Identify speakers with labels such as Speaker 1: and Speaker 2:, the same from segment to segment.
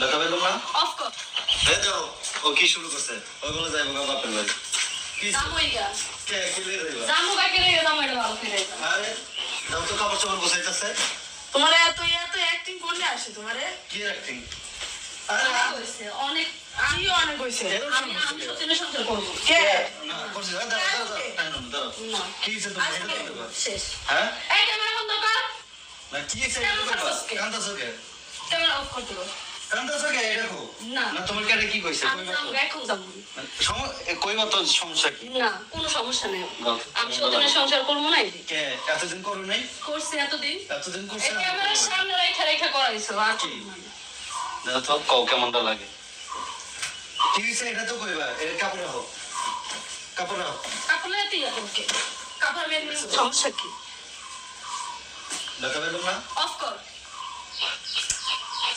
Speaker 1: দেখা পেলাম না
Speaker 2: অফ কর
Speaker 1: দেখো ও কি শুরু করছে? ওগুলো যাইবো গা বাপের বাড়ি। কি
Speaker 2: জামুই গা
Speaker 1: কে কি লে যাইবা?
Speaker 2: জামু কাকে রেগে জামু এটা ভালো ফিরে
Speaker 1: আরে দাও তো কাপড় চোপড় গোছাইতেছে।
Speaker 3: তোমার এত এত অ্যাক্টিং করলে আসে তোমারে?
Speaker 1: কি অ্যাক্টিং আরে
Speaker 2: হয়েছে অনেক
Speaker 3: আমিও অনেক হয়েছে।
Speaker 2: আমি আমি সত্যি সংসার করব।
Speaker 3: কে?
Speaker 1: না করছি। দাঁড়া দাঁড়া দাঁড়া
Speaker 2: না।
Speaker 1: কি হইছে তোমার
Speaker 2: শেষ।
Speaker 1: হ্যাঁ?
Speaker 2: এই ক্যামেরা বন্ধ কর।
Speaker 1: না কি হইছে দেখতে কে
Speaker 2: ক্যামেরা অফ করতে কর।
Speaker 1: কান্দাছো কে? কো
Speaker 2: না।
Speaker 1: না তোমার কারে কি কইছে?
Speaker 2: এখন যাব।
Speaker 1: কইবা তো সমস্যা কি?
Speaker 2: না কোনো সমস্যা নেই। আমি সত্যি সংসার করব না
Speaker 1: কে? এতদিন করো নাই?
Speaker 2: করছি এতদিন।
Speaker 1: এতদিন
Speaker 2: এই ক্যামেরার সামনে রেখা রেখা করাইছো আর
Speaker 1: কি? দাদা তো কও কেমনটা লাগে? কি হইছে? এটা তো কইবা। এর কাপড় হোক কাপড় হোক
Speaker 2: কাপড় ওকে কাপড় সমস্যা কি?
Speaker 1: দেখা না?
Speaker 2: অফ কর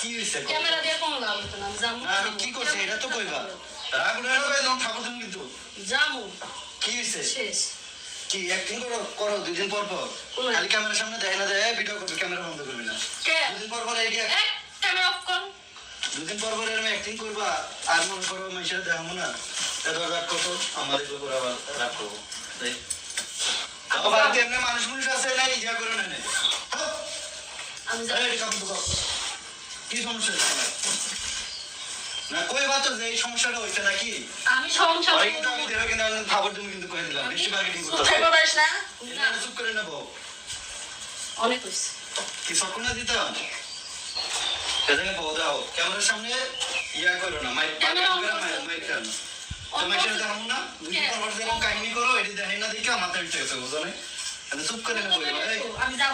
Speaker 1: কি হইছে?
Speaker 2: ক্যামেরা দিয়ে কোনো লাভ হতো না জামু
Speaker 1: আমি কি করছে এটা তো কইবা। রাগ উড়ে না ভাই তুমি কিন্তু।
Speaker 2: জামু
Speaker 1: কি হইছে?
Speaker 2: শেষ।
Speaker 1: কি অ্যাক্টিং করো করো দুই পর পর। খালি ক্যামেরার সামনে দেয় না দেয় ভিডিও করবে ক্যামেরা বন্ধ করবি না। দুদিন পর পর এই
Speaker 2: ক্যামেরা অফ কর।
Speaker 1: দুদিন পর পর এরকম অ্যাক্টিং করবা আর মনে করো মানুষের দেখাবো না। এত রাগ আবার রাগ করব মানুষ মানুষ আছে? না ইয়া করে না
Speaker 2: আমি
Speaker 1: এই,
Speaker 2: যাব
Speaker 1: এই কাপড় ঢুকাও। কি সমস্যা হচ্ছে না কই বা তো যে এই সমস্যাটা হইছে নাকি?
Speaker 2: আমি
Speaker 1: পরে কিন্তু আমি দেখে কিন্তু আমি খাবার তুমি কিন্তু কয়ে দিলাম বেশি মার্কেটিং করতে
Speaker 3: কোথায় পারিস না।
Speaker 1: চুপ করে নেব।
Speaker 2: অনেক হয়েছে।
Speaker 1: কি সকল না দিতাম সেখানে বউ দাও ক্যামেরার সামনে ইয়া করো না মাইক
Speaker 2: করো।
Speaker 1: মাইক কেন
Speaker 2: অন
Speaker 1: তুমি সেটা
Speaker 2: করো।
Speaker 1: না দুই? পর পর কাহিনী করো এটি দেখাই না দেখে আমার মাথায় উঠে গেছে বুঝো না চুপ করে নেব
Speaker 2: আমি যাব।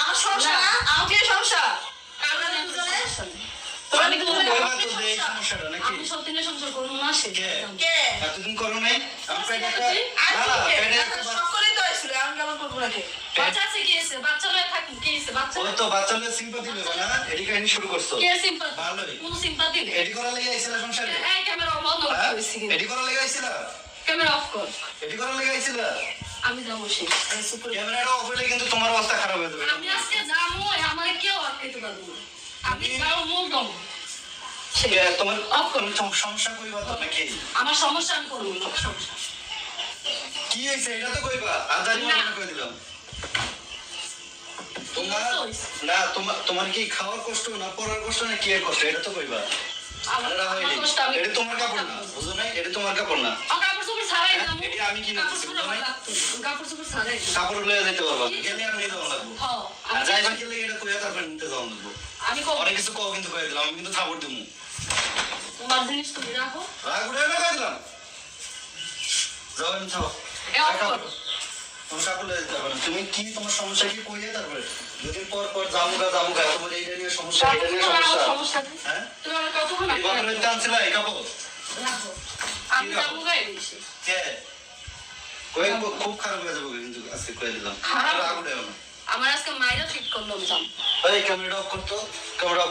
Speaker 3: আমার সমস্যা না আমার কি সমস্যা
Speaker 2: আমরা
Speaker 3: আমরা
Speaker 2: দুজনে
Speaker 3: দুজনে
Speaker 2: তোমরা
Speaker 1: আমি তো
Speaker 2: দুজনে
Speaker 1: বলবা তো যে এই সমস্যাটা নাকি?
Speaker 2: আমি সত্যি সংসার করব না সে
Speaker 1: কে?
Speaker 3: কে?
Speaker 1: এতদিন করো নাই? আমি পেটে একটা
Speaker 3: আর
Speaker 1: না,
Speaker 3: কি কে?
Speaker 1: পেটে
Speaker 3: না,
Speaker 1: একটা
Speaker 3: তো
Speaker 1: বা-
Speaker 3: সব করেই তো আসছিল আমি কেমন করব না
Speaker 2: বাচ্চা আছে কি আছে? বাচ্চা লয়ে থাকি কি আছে? বাচ্চা
Speaker 1: ওই তো বাচ্চাদের সিম্পাথি দেবো না? এটি কাহিনী শুরু করছ?
Speaker 2: কে সিম্পাথি
Speaker 1: ভালোই।
Speaker 2: কোন সিম্পাথি নেই।
Speaker 1: এটি করার আইছিল সংসারে?
Speaker 2: এই ক্যামেরা বন্ধ? করেছি
Speaker 1: এটি করার লেগে আইছিল?
Speaker 2: ক্যামেরা অফ কর।
Speaker 1: এটি করার লেগে আইছিল?
Speaker 2: আমি যাব সে।
Speaker 1: ক্যামেরাটা অফ হলে কিন্তু তোমার অবস্থা খারাপ হয়ে যাবে।
Speaker 2: আমি আজকে যাব আমার কেউ আটকাইতে পারব না। আমি যাব মুখ দম
Speaker 1: তোমার
Speaker 2: অফ
Speaker 1: তোমার সমস্যা কইবা তো নাকি?
Speaker 2: আমার সমস্যা আমি করব না সমস্যা।
Speaker 1: কি হয়েছে? এটা তো কইবা। আর জানি
Speaker 2: না।
Speaker 1: না কই দিলাম। তোমার না তোমার তোমার কি খাওয়ার কষ্ট না পড়ার কষ্ট না কি কষ্ট? এটা তো কইবা। এটা
Speaker 2: আমি
Speaker 1: তোমার কাপড় না বুঝো না এটা তোমার কাপড় না। হ্যাঁ, এটা আমি কিনে
Speaker 2: কাপড় চোপড়। কাপড়
Speaker 1: লয়ে যেতে পারবা গেলে আমি নিতে
Speaker 2: হ্যাঁ,
Speaker 1: আর যাইবা গেলে
Speaker 2: আমি
Speaker 1: অনেক কিছু কও কিন্তু কয়ে দিলাম আমি কিন্তু দিমু।
Speaker 2: তোমার জিনিস তুমি রাখো
Speaker 1: উঠে না কয়ে দিলাম। থাও
Speaker 2: এ অফ করো।
Speaker 1: না। তুমি কি তোমার সমস্যা কি কইয়ে তারপরে? দুদিন পর পর জামুগা জামুগা তোমার এইটা নিয়ে সমস্যা এটা নিয়ে সমস্যা। হ্যাঁ?
Speaker 2: তুমি আমার
Speaker 1: আনছিল এই কাপড়।
Speaker 2: রাখো আমি
Speaker 1: কি?
Speaker 2: যাব
Speaker 1: কে? কয়ে খুব খারাপ হয়ে যাবে কিন্তু আজকে কয়ে দিলাম।
Speaker 2: খারাপ?
Speaker 1: না।
Speaker 2: আমার আজকে মায়েরা ঠিক করলাম যাম
Speaker 1: এই ক্যামেরাটা অফ করতো ক্যামেরা অফ